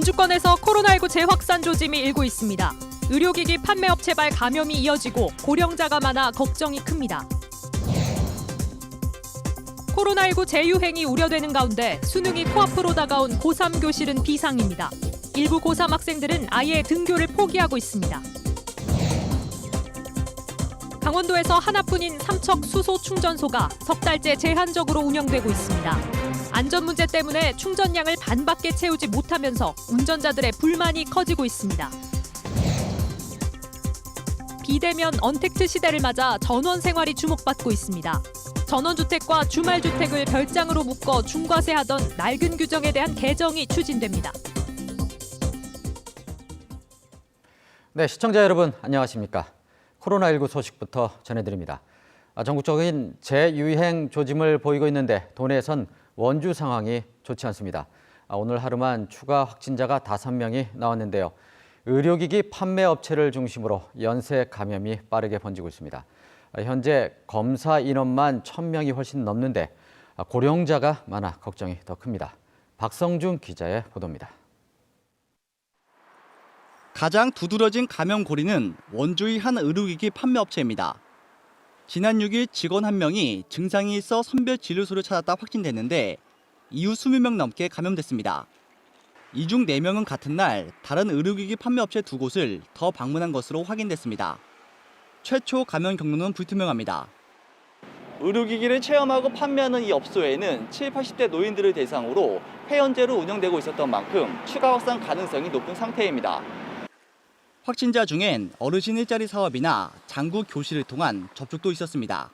원주권에서 코로나19 재확산 조짐이 일고 있습니다. 의료기기 판매업체발 감염이 이어지고 고령자가 많아 걱정이 큽니다. 코로나19 재유행이 우려되는 가운데 수능이 코앞으로 다가온 고3 교실은 비상입니다. 일부 고3 학생들은 아예 등교를 포기하고 있습니다. 강원도에서 하나뿐인 삼척 수소 충전소가 석 달째 제한적으로 운영되고 있습니다. 안전 문제 때문에 충전량을 반밖에 채우지 못하면서 운전자들의 불만이 커지고 있습니다. 비대면 언택트 시대를 맞아 전원 생활이 주목받고 있습니다. 전원주택과 주말주택을 별장으로 묶어 중과세하던 낡은 규정에 대한 개정이 추진됩니다. 네, 시청자 여러분 안녕하십니까? 코로나19 소식부터 전해드립니다. 아, 전국적인 재유행 조짐을 보이고 있는데 도내에선 원주 상황이 좋지 않습니다. 아, 오늘 하루만 추가 확진자가 다섯 명이 나왔는데요. 의료기기 판매 업체를 중심으로 연쇄 감염이 빠르게 번지고 있습니다. 아, 현재 검사 인원만 천 명이 훨씬 넘는데 아, 고령자가 많아 걱정이 더 큽니다. 박성준 기자의 보도입니다. 가장 두드러진 감염 고리는 원주의 한 의료기기 판매업체입니다. 지난 6일 직원 한 명이 증상이 있어 선별 진료소를 찾았다 확진됐는데 이후 20명 넘게 감염됐습니다. 이 중 4명은 같은 날 다른 의료기기 판매업체 두 곳을 더 방문한 것으로 확인됐습니다. 최초 감염 경로는 불투명합니다. 의료기기를 체험하고 판매하는 이 업소에는 7, 80대 노인들을 대상으로 회원제로 운영되고 있었던 만큼 추가 확산 가능성이 높은 상태입니다. 확진자 중엔 어르신 일자리 사업이나 장구 교실을 통한 접촉도 있었습니다.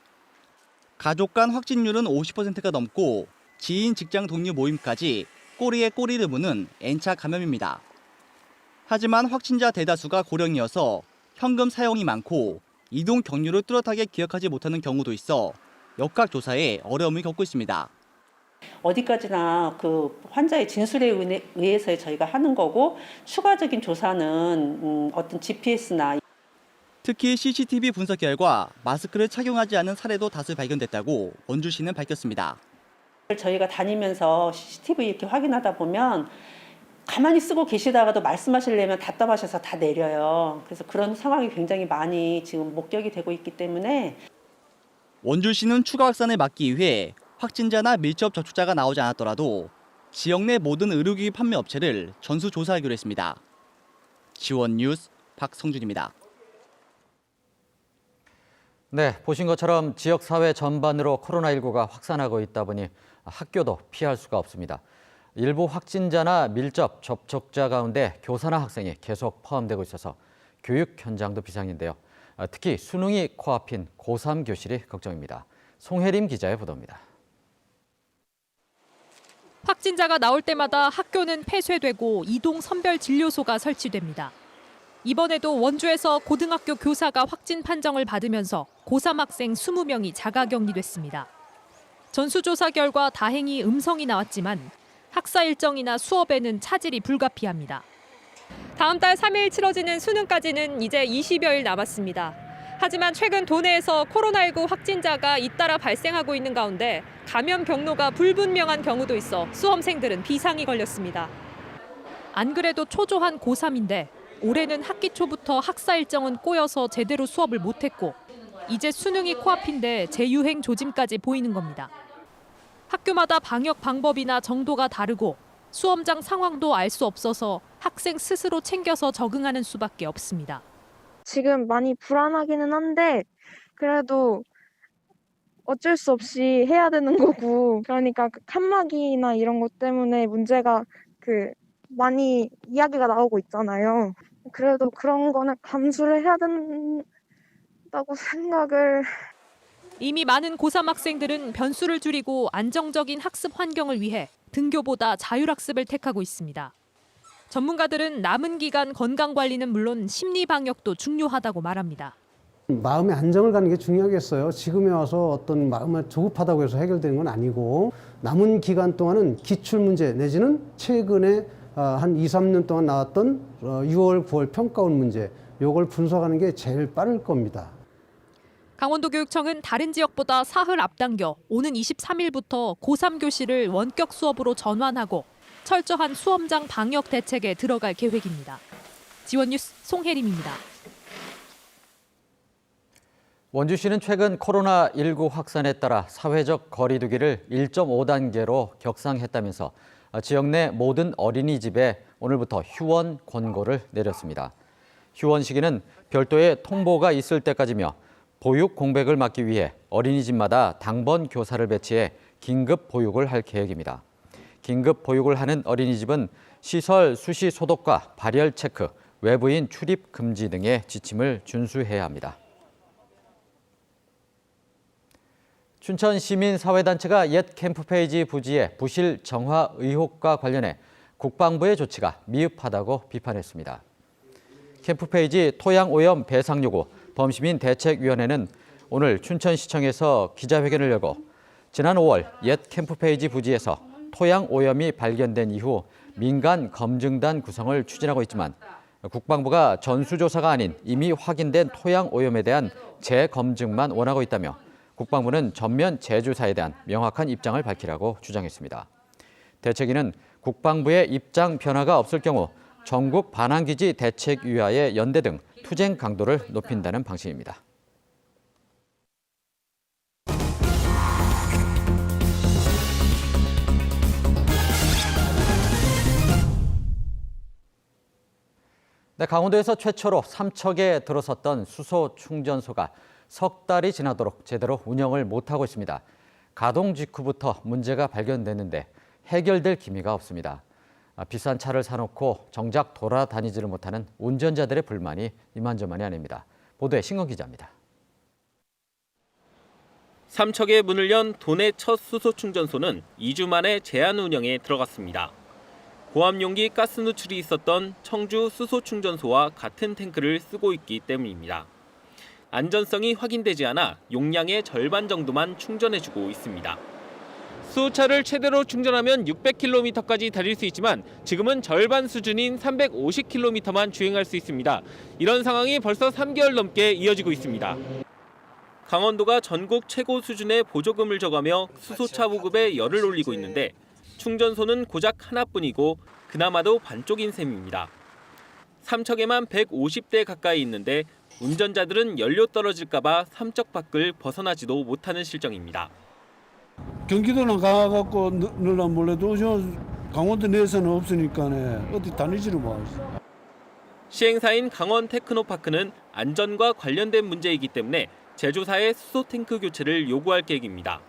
가족 간 확진율은 50%가 넘고 지인 직장 동료 모임까지 꼬리에 꼬리를 무는 N차 감염입니다. 하지만 확진자 대다수가 고령이어서 현금 사용이 많고 이동 경로를 뚜렷하게 기억하지 못하는 경우도 있어 역학 조사에 어려움을 겪고 있습니다. 어디까지나 그 환자의 진술에 의해- 의해서 저희가 하는 거고 추가적인 조사는 음, 어떤 GPS나 특히 CCTV 분석 결과 마스크를 착용하지 않은 사례도 다수 발견됐다고 원주시는 밝혔습니다. 저희가 다니면서 CCTV 이렇게 확인하다 보면 가만히 쓰고 계시다가도 말씀하시려면 답답하셔서 다 내려요. 그래서 그런 상황이 굉장히 많이 지금 목격이 되고 있기 때문에 원주시는 추가 확산을 막기 위해 확진자나 밀접 접촉자가 나오지 않았더라도 지역 내 모든 의료기기 판매 업체를 전수 조사하기로 했습니다. 지원 뉴스 박성준입니다. 네, 보신 것처럼 지역 사회 전반으로 코로나19가 확산하고 있다 보니 학교도 피할 수가 없습니다. 일부 확진자나 밀접 접촉자 가운데 교사나 학생이 계속 포함되고 있어서 교육 현장도 비상인데요. 아, 특히 수능이 코앞인 고3 교실이 걱정입니다. 송혜림 기자의 보도입니다. 확진자가 나올 때마다 학교는 폐쇄되고 이동 선별 진료소가 설치됩니다. 이번에도 원주에서 고등학교 교사가 확진 판정을 받으면서 고3 학생 20명이 자가 격리됐습니다. 전수조사 결과 다행히 음성이 나왔지만 학사 일정이나 수업에는 차질이 불가피합니다. 다음 달 3일 치러지는 수능까지는 이제 20여일 남았습니다. 하지만 최근 도내에서 코로나19 확진자가 잇따라 발생하고 있는 가운데 감염 경로가 불분명한 경우도 있어 수험생들은 비상이 걸렸습니다. 안 그래도 초조한 고3인데 올해는 학기 초부터 학사 일정은 꼬여서 제대로 수업을 못했고 이제 수능이 코앞인데 재유행 조짐까지 보이는 겁니다. 학교마다 방역 방법이나 정도가 다르고 수험장 상황도 알 수 없어서 학생 스스로 챙겨서 적응하는 수밖에 없습니다. 지금 많이 불안하기는 한데 그래도 어쩔 수 없이 해야 되는 거고 그러니까 그 칸막이나 이런 것 때문에 문제가 그 많이 이야기가 나오고 있잖아요. 그래도 그런 거는 감수를 해야 된다고 생각을 이미 많은 고3 학생들은 변수를 줄이고 안정적인 학습 환경을 위해 등교보다 자율학습을 택하고 있습니다. 전문가들은 남은 기간 건강 관리는 물론 심리 방역도 중요하다고 말합니다. 마음의 안정을 가는 게 중요하겠어요. 지금에 와서 어떤 마음을 조급하다고 해서 해결되는 건 아니고 남은 기간 동안은 기출 문제 내지는 최근에 어, 한 2, 3년 동안 나왔던 6월, 9월 평가원 문제 요걸 분석하는 게 제일 빠를 겁니다. 강원도 교육청은 다른 지역보다 사흘 앞당겨 오는 23일부터 고3 교실을 원격 수업으로 전환하고 철저한 수험장 방역 대책에 들어갈 계획입니다. 지원 뉴스 송혜림입니다. 원주시는 최근 코로나19 확산에 따라 사회적 거리두기를 1.5단계로 격상했다면서 지역 내 모든 어린이집에 오늘부터 휴원 권고를 내렸습니다. 휴원 시기는 별도의 통보가 있을 때까지며 보육 공백을 막기 위해 어린이집마다 당번 교사를 배치해 긴급 보육을 할 계획입니다. 긴급 보육을 하는 어린이집은 시설 수시 소독과 발열 체크, 외부인 출입 금지 등의 지침을 준수해야 합니다. 춘천 시민 사회단체가 옛 캠프페이지 부지의 부실 정화 의혹과 관련해 국방부의 조치가 미흡하다고 비판했습니다. 캠프페이지 토양 오염 배상 요구 범시민 대책위원회는 오늘 춘천시청에서 기자회견을 열고 지난 5월 옛 캠프페이지 부지에서 토양 오염이 발견된 이후 민간 검증단 구성을 추진하고 있지만 국방부가 전수조사가 아닌 이미 확인된 토양 오염에 대한 재검증만 원하고 있다며 국방부는 전면 재조사에 대한 명확한 입장을 밝히라고 주장했습니다. 대책위는 국방부의 입장 변화가 없을 경우 전국 반환기지 대책위와의 연대 등 투쟁 강도를 높인다는 방침입니다. 네, 강원도에서 최초로 삼척에 들어섰던 수소 충전소가 석 달이 지나도록 제대로 운영을 못하고 있습니다. 가동 직후부터 문제가 발견됐는데 해결될 기미가 없습니다. 아, 비싼 차를 사놓고 정작 돌아다니지를 못하는 운전자들의 불만이 이만저만이 아닙니다. 보도에 신건 기자입니다. 삼척에 문을 연 도내 첫 수소 충전소는 2주 만에 제한 운영에 들어갔습니다. 고압 용기 가스 누출이 있었던 청주 수소 충전소와 같은 탱크를 쓰고 있기 때문입니다. 안전성이 확인되지 않아 용량의 절반 정도만 충전해주고 있습니다. 수소차를 최대로 충전하면 600km까지 달릴 수 있지만 지금은 절반 수준인 350km만 주행할 수 있습니다. 이런 상황이 벌써 3개월 넘게 이어지고 있습니다. 강원도가 전국 최고 수준의 보조금을 줘가며 수소차 보급에 열을 올리고 있는데 충전소는 고작 하나뿐이고 그나마도 반쪽인 셈입니다. 삼척에만 150대 가까이 있는데 운전자들은 연료 떨어질까봐 삼척 밖을 벗어나지도 못하는 실정입니다. 경기도는 가갖고 늘나 몰라도 저 강원도 내에서는 없으니까네 어디 다니지를 마. 시행사인 강원 테크노파크는 안전과 관련된 문제이기 때문에 제조사의 수소 탱크 교체를 요구할 계획입니다.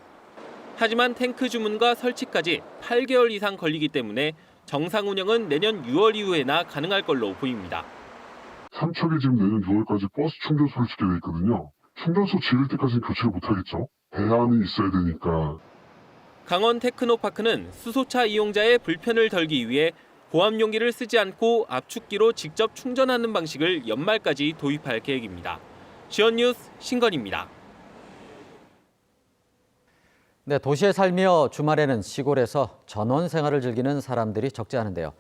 하지만 탱크 주문과 설치까지 8개월 이상 걸리기 때문에 정상 운영은 내년 6월 이후에나 가능할 걸로 보입니다. 삼척에 지금 내년 6월까지 버스 짓게 돼 있거든요. 충전소 지을 때까지는 교체를 못하겠죠. 대안이 있어야 되니까 강원 테크노파크는 수소차 이용자의 불편을 덜기 위해 고압 용기를 쓰지 않고 압축기로 직접 충전하는 방식을 연말까지 도입할 계획입니다. 지연 뉴스 신건입니다. 네, 도시에 살며 주말에는 시골에서 전원 생활을 즐기는 사람들이 적지 않은데요.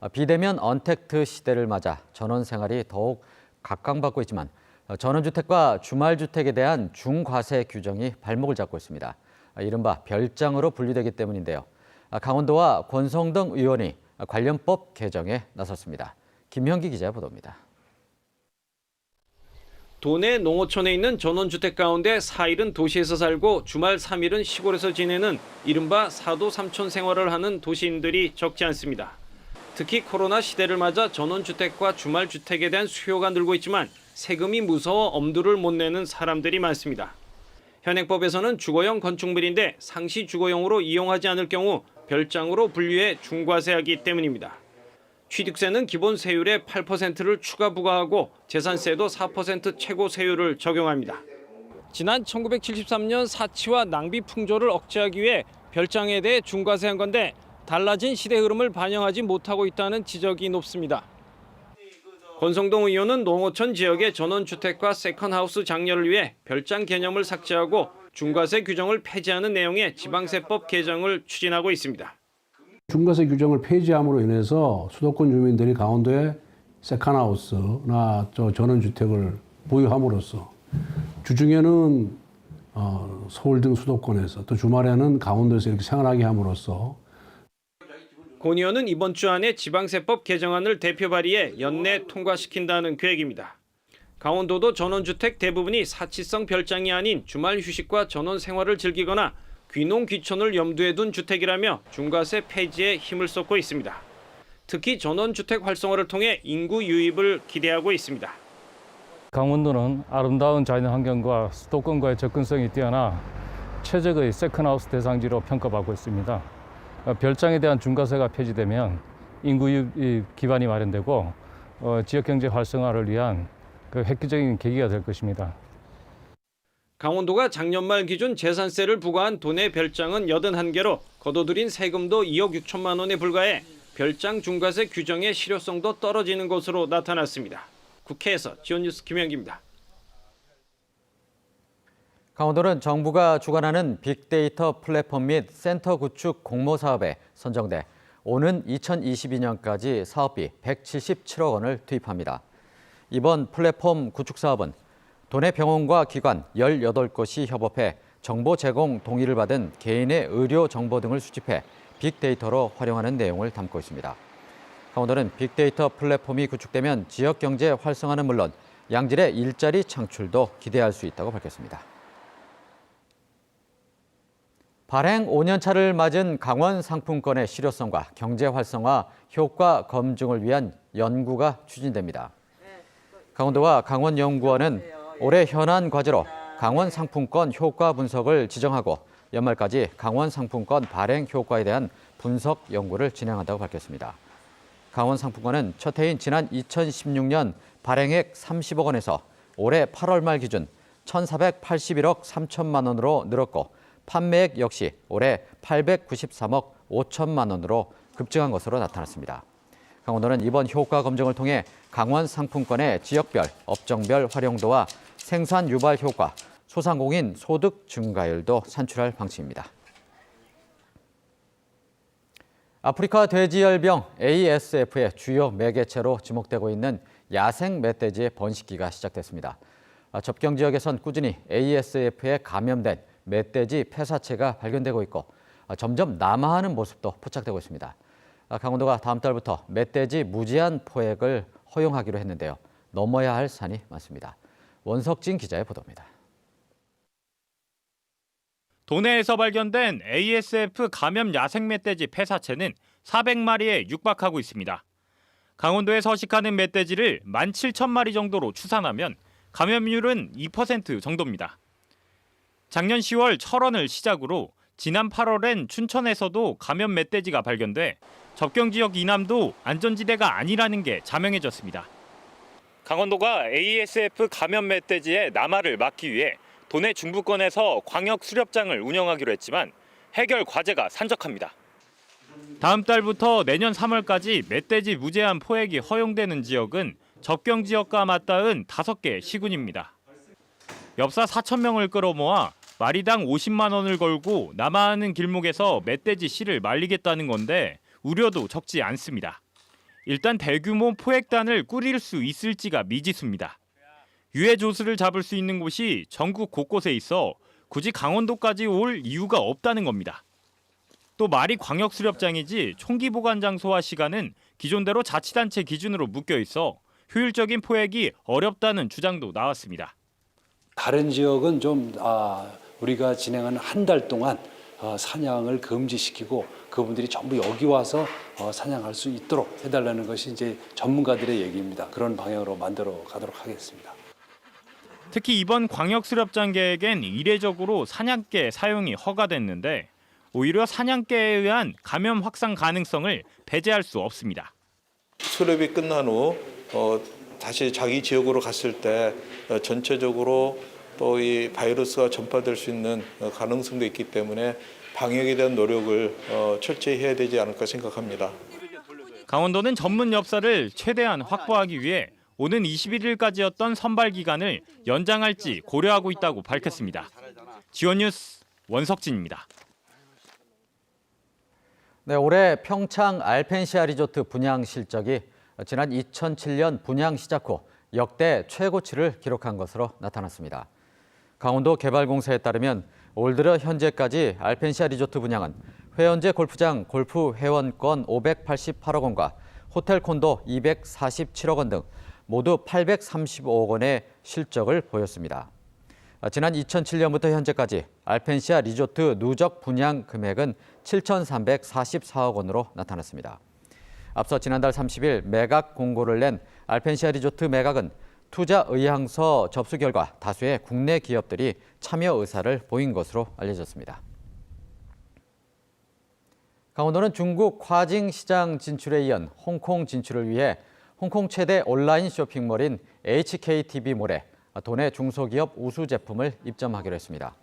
어, 비대면 언택트 시대를 맞아 전원 생활이 더욱 각광받고 있지만 어, 전원주택과 주말주택에 대한 중과세 규정이 발목을 잡고 있습니다. 아, 이른바 별장으로 분류되기 때문인데요. 아, 강원도와 권성동 의원이 관련법 개정에 나섰습니다. 김현기 기자 보도입니다. 도내 농어촌에 있는 전원주택 가운데 4일은 도시에서 살고 주말 3일은 시골에서 지내는 이른바 사도 삼촌 생활을 하는 도시인들이 적지 않습니다. 특히 코로나 시대를 맞아 전원주택과 주말주택에 대한 수요가 늘고 있지만 세금이 무서워 엄두를 못 내는 사람들이 많습니다. 현행법에서는 주거용 건축물인데 상시 주거용으로 이용하지 않을 경우 별장으로 분류해 중과세하기 때문입니다. 취득세는 기본 세율의 8%를 추가 부과하고 재산세도 4% 최고 세율을 적용합니다. 지난 1973년 사치와 낭비 풍조를 억제하기 위해 별장에 대해 중과세한 건데 달라진 시대 흐름을 반영하지 못하고 있다는 지적이 높습니다. 권성동 의원은 농어촌 지역의 전원주택과 세컨하우스 장려를 위해 별장 개념을 삭제하고 중과세 규정을 폐지하는 내용의 지방세법 개정을 추진하고 있습니다. 중과세 규정을 폐지함으로 인해서 수도권 주민들이 강원도에 세컨하우스나 저 전원주택을 보유함으로써 주중에는 어, 서울 등 수도권에서 또 주말에는 강원도에서 이렇게 생활하게 함으로써 권 의원은 이번 주 안에 지방세법 개정안을 대표 발의해 연내 통과시킨다는 계획입니다. 강원도도 전원주택 대부분이 사치성 별장이 아닌 주말 휴식과 전원 생활을 즐기거나 귀농 귀촌을 염두에 둔 주택이라며 중과세 폐지에 힘을 쏟고 있습니다. 특히 전원주택 활성화를 통해 인구 유입을 기대하고 있습니다. 강원도는 아름다운 자연 환경과 수도권과의 접근성이 뛰어나 최적의 세컨하우스 대상지로 평가받고 있습니다. 어, 별장에 대한 중과세가 폐지되면 인구 유입 기반이 마련되고 어, 지역 경제 활성화를 위한 그 획기적인 계기가 될 것입니다. 강원도가 작년 말 기준 재산세를 부과한 도내 별장은 81개로 거둬들인 세금도 2억 6천만 원에 불과해 별장 중과세 규정의 실효성도 떨어지는 것으로 나타났습니다. 국회에서 지원뉴스 김현기입니다. 강원도는 정부가 주관하는 빅데이터 플랫폼 및 센터 구축 공모 사업에 선정돼 오는 2022년까지 사업비 177억 원을 투입합니다. 이번 플랫폼 구축 사업은 도내 병원과 기관 18곳이 협업해 정보 제공 동의를 받은 개인의 의료 정보 등을 수집해 빅데이터로 활용하는 내용을 담고 있습니다. 강원도는 빅데이터 플랫폼이 구축되면 지역 경제 활성화는 물론 양질의 일자리 창출도 기대할 수 있다고 밝혔습니다. 발행 5년 차를 맞은 강원 상품권의 실효성과 경제 활성화 효과 검증을 위한 연구가 추진됩니다. 강원도와 강원연구원은 올해 현안 과제로 강원 상품권 효과 분석을 지정하고 연말까지 강원 상품권 발행 효과에 대한 분석 연구를 진행한다고 밝혔습니다. 강원 상품권은 첫 해인 지난 2016년 발행액 30억 원에서 올해 8월 말 기준 1,481억 3천만 원으로 늘었고 판매액 역시 올해 893억 5천만 원으로 급증한 것으로 나타났습니다. 강원도는 이번 효과 검증을 통해 강원 상품권의 지역별, 업종별 활용도와 생산 유발 효과, 소상공인 소득 증가율도 산출할 방침입니다. 아프리카 돼지열병 ASF의 주요 매개체로 지목되고 있는 야생 멧돼지의 번식기가 시작됐습니다. 아, 접경 지역에선 꾸준히 ASF에 감염된 멧돼지 폐사체가 발견되고 있고 아, 점점 남하하는 모습도 포착되고 있습니다. 아, 강원도가 다음 달부터 멧돼지 무제한 포획을 허용하기로 했는데요. 넘어야 할 산이 많습니다. 원석진 기자의 보도입니다. 도내에서 발견된 ASF 감염 야생 멧돼지 폐사체는 400마리에 육박하고 있습니다. 강원도에 서식하는 멧돼지를 17,000마리 정도로 추산하면 감염률은 2% 정도입니다. 작년 10월 철원을 시작으로 지난 8월엔 춘천에서도 감염 멧돼지가 발견돼 접경 지역 이남도 안전지대가 아니라는 게 자명해졌습니다. 강원도가 ASF 감염 멧돼지의 남하를 막기 위해 도내 중부권에서 광역 수렵장을 운영하기로 했지만 해결 과제가 산적합니다. 다음 달부터 내년 3월까지 멧돼지 무제한 포획이 허용되는 지역은 접경 지역과 맞닿은 5개 시군입니다. 엽사 4천 명을 끌어모아 마리당 50만 원을 걸고 남하하는 길목에서 멧돼지 씨를 말리겠다는 건데 우려도 적지 않습니다. 일단 대규모 포획단을 꾸릴 수 있을지가 미지수입니다. 유해 조수를 잡을 수 있는 곳이 전국 곳곳에 있어 굳이 강원도까지 올 이유가 없다는 겁니다. 또 말이 광역 수렵장이지 총기 보관 장소와 시간은 기존대로 자치단체 기준으로 묶여 있어 효율적인 포획이 어렵다는 주장도 나왔습니다. 다른 지역은 좀 아, 우리가 진행하는 한달 동안 어, 사냥을 금지시키고 그분들이 전부 여기 와서 어, 사냥할 수 있도록 해달라는 것이 이제 전문가들의 얘기입니다. 그런 방향으로 만들어 가도록 하겠습니다. 특히 이번 광역 수렵장 계획엔 이례적으로 사냥개 사용이 허가됐는데 오히려 사냥개에 의한 감염 확산 가능성을 배제할 수 없습니다. 수렵이 끝난 후 어, 다시 자기 지역으로 갔을 때 어, 전체적으로 또 이 바이러스가 전파될 수 있는 어, 가능성도 있기 때문에 방역에 대한 노력을 어, 철저히 해야 되지 않을까 생각합니다. 강원도는 전문 엽사를 최대한 확보하기 위해 오는 21일까지였던 선발 기간을 연장할지 고려하고 있다고 밝혔습니다. 지원 뉴스 원석진입니다. 네, 올해 평창 알펜시아 리조트 분양 실적이 지난 2007년 분양 시작 후 역대 최고치를 기록한 것으로 나타났습니다. 강원도 개발공사에 따르면 올 들어 현재까지 알펜시아 리조트 분양은 회원제 골프장 골프 회원권 588억 원과 호텔 콘도 247억 원 등 모두 835억 원의 실적을 보였습니다. 아, 지난 2007년부터 현재까지 알펜시아 리조트 누적 분양 금액은 7,344억 원으로 나타났습니다. 앞서 지난달 30일 매각 공고를 낸 알펜시아 리조트 매각은 투자 의향서 접수 결과 다수의 국내 기업들이 참여 의사를 보인 것으로 알려졌습니다. 강원도는 중국跨境 시장 진출에 이은 홍콩 진출을 위해 홍콩 최대 온라인 쇼핑몰인 HKTV몰에 도내 중소기업 우수 제품을 입점하기로 했습니다.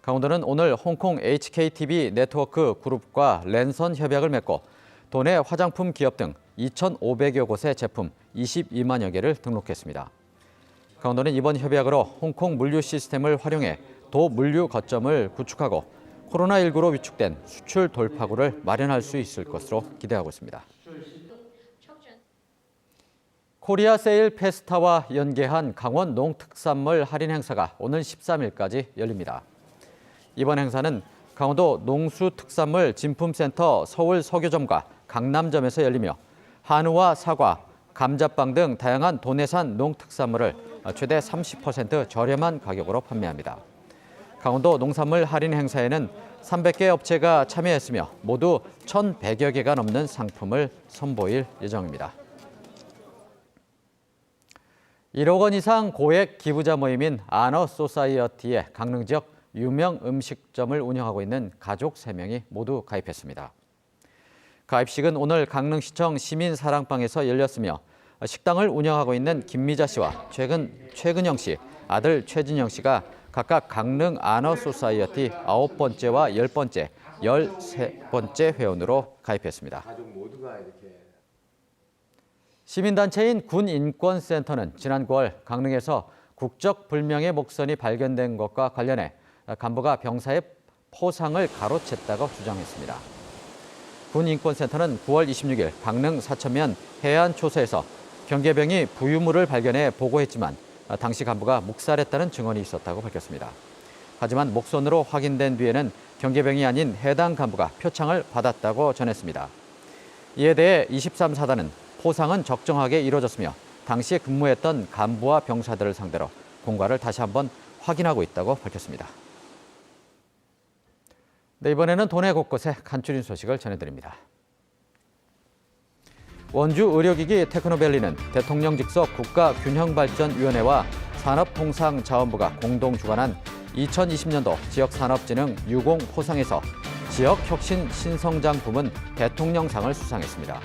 강원도는 오늘 홍콩 HKTV 네트워크 그룹과 랜선 협약을 맺고 도내 화장품 기업 등 2,500여 곳의 제품 22만여 개를 등록했습니다. 강원도는 이번 협약으로 홍콩 물류 시스템을 활용해 도 물류 거점을 구축하고 코로나19로 위축된 수출 돌파구를 마련할 수 있을 것으로 기대하고 있습니다. 코리아 세일 페스타와 연계한 강원 농특산물 할인 행사가 오는 13일까지 열립니다. 이번 행사는 강원도 농수특산물 진품센터 서울 서교점과 강남점에서 열리며 한우와 사과, 감자빵 등 다양한 도내산 농특산물을 최대 30% 저렴한 가격으로 판매합니다. 강원도 농산물 할인 행사에는 300개 업체가 참여했으며 모두 1,100여 개가 넘는 상품을 선보일 예정입니다. 1억 원 이상 고액 기부자 모임인 아너 소사이어티의 강릉 지역 유명 음식점을 운영하고 있는 가족 3명이 모두 가입했습니다. 가입식은 오늘 강릉시청 시민사랑방에서 열렸으며 식당을 운영하고 있는 김미자 씨와 최근 최근영 씨, 아들 최진영 씨가 각각 강릉 아너 소사이어티 아홉 번째와 열 번째, 열세 번째 회원으로 가입했습니다. 시민단체인 군인권센터는 지난 9월 강릉에서 국적 불명의 목선이 발견된 것과 관련해 간부가 병사의 포상을 가로챘다고 주장했습니다. 군인권센터는 9월 26일 강릉 사천면 해안 초소에서 경계병이 부유물을 발견해 보고했지만 당시 간부가 묵살했다는 증언이 있었다고 밝혔습니다. 하지만 목선으로 확인된 뒤에는 경계병이 아닌 해당 간부가 표창을 받았다고 전했습니다. 이에 대해 23사단은 포상은 적정하게 이루어졌으며 당시에 근무했던 간부와 병사들을 상대로 공과를 다시 한번 확인하고 있다고 밝혔습니다. 네, 이번에는 도내 곳곳에 간추린 소식을 전해드립니다. 원주 의료기기 테크노밸리는 대통령 직속 국가균형발전위원회와 산업통상자원부가 공동 주관한 2020년도 지역산업진흥 유공 포상에서 지역혁신 신성장 부문 대통령상을 수상했습니다.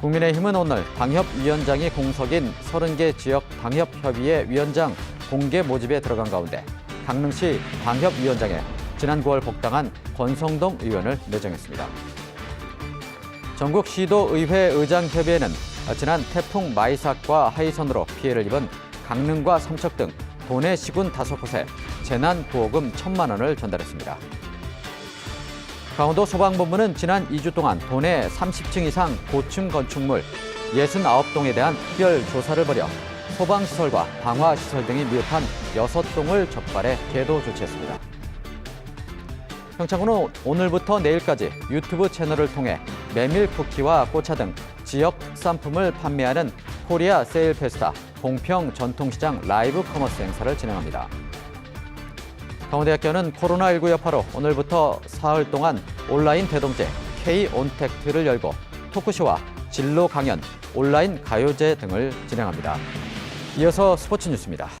국민의힘은 오늘 당협위원장이 공석인 30개 지역 당협협의회 위원장 공개 모집에 들어간 가운데 강릉시 당협위원장에 지난 9월 복당한 권성동 의원을 내정했습니다. 전국 시도의회 의장협의회는 지난 태풍 마이삭과 하이선으로 피해를 입은 강릉과 삼척 등 도내 시군 다섯 곳에 재난 구호금 천만 원을 전달했습니다. 강원도 소방본부는 지난 2주 동안 도내 30층 이상 고층 건축물 69동에 대한 특별 조사를 벌여 소방시설과 방화시설 등이 미흡한 6동을 적발해 계도 조치했습니다. 평창군은 오늘부터 내일까지 유튜브 채널을 통해 메밀 쿠키와 꽃차 등 지역 특산품을 판매하는 코리아 세일 페스타 봉평 전통시장 라이브 커머스 행사를 진행합니다. 강원대학교는 코로나19 여파로 오늘부터 사흘 동안 온라인 대동제 K 온택트를 열고 토크쇼와 진로 강연, 온라인 가요제 등을 진행합니다. 이어서 스포츠 뉴스입니다.